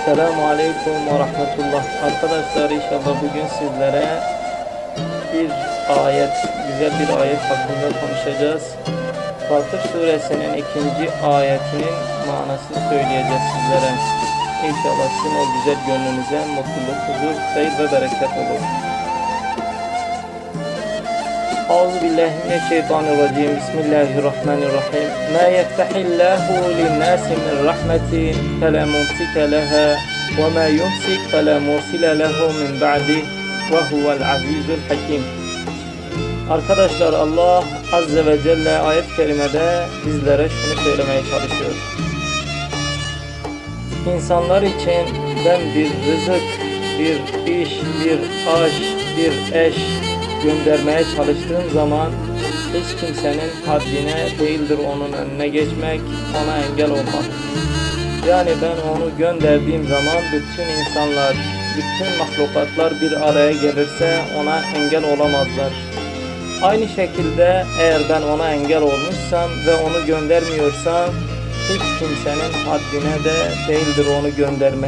Esselamu Aleyküm ve Rahmetullah. Arkadaşlar inşallah bugün sizlere bir ayet, güzel bir ayet hakkında konuşacağız. Fatır suresinin ikinci ayetinin manasını söyleyeceğiz sizlere. İnşallah sizin o güzel gönlünüze mutluluk, huzur, hayır ve bereket olur. Auzu billahi mineşşeytanirracim. Bismillahirrahmanirrahim. Ma yeftahillahu lin-nasi min rahmetin fela mumsike leha ve ma yumsik fela mursile lehu min ba'di ve huvel azizul hakim. Arkadaşlar Allah Azze ve Celle ayet-i kerimede bizlere şunu söylemeye çalışıyor. İnsanlar için ben bir rızık, bir iş, bir aş, bir eş, göndermeye çalıştığım zaman hiç kimsenin haddine değildir onun önüne geçmek, ona engel olmak. Yani ben onu gönderdiğim zaman bütün insanlar, bütün mahlukatlar bir araya gelirse ona engel olamazlar. Aynı şekilde eğer ben ona engel olmuşsam ve onu göndermiyorsam hiç kimsenin haddine de değildir onu göndermek.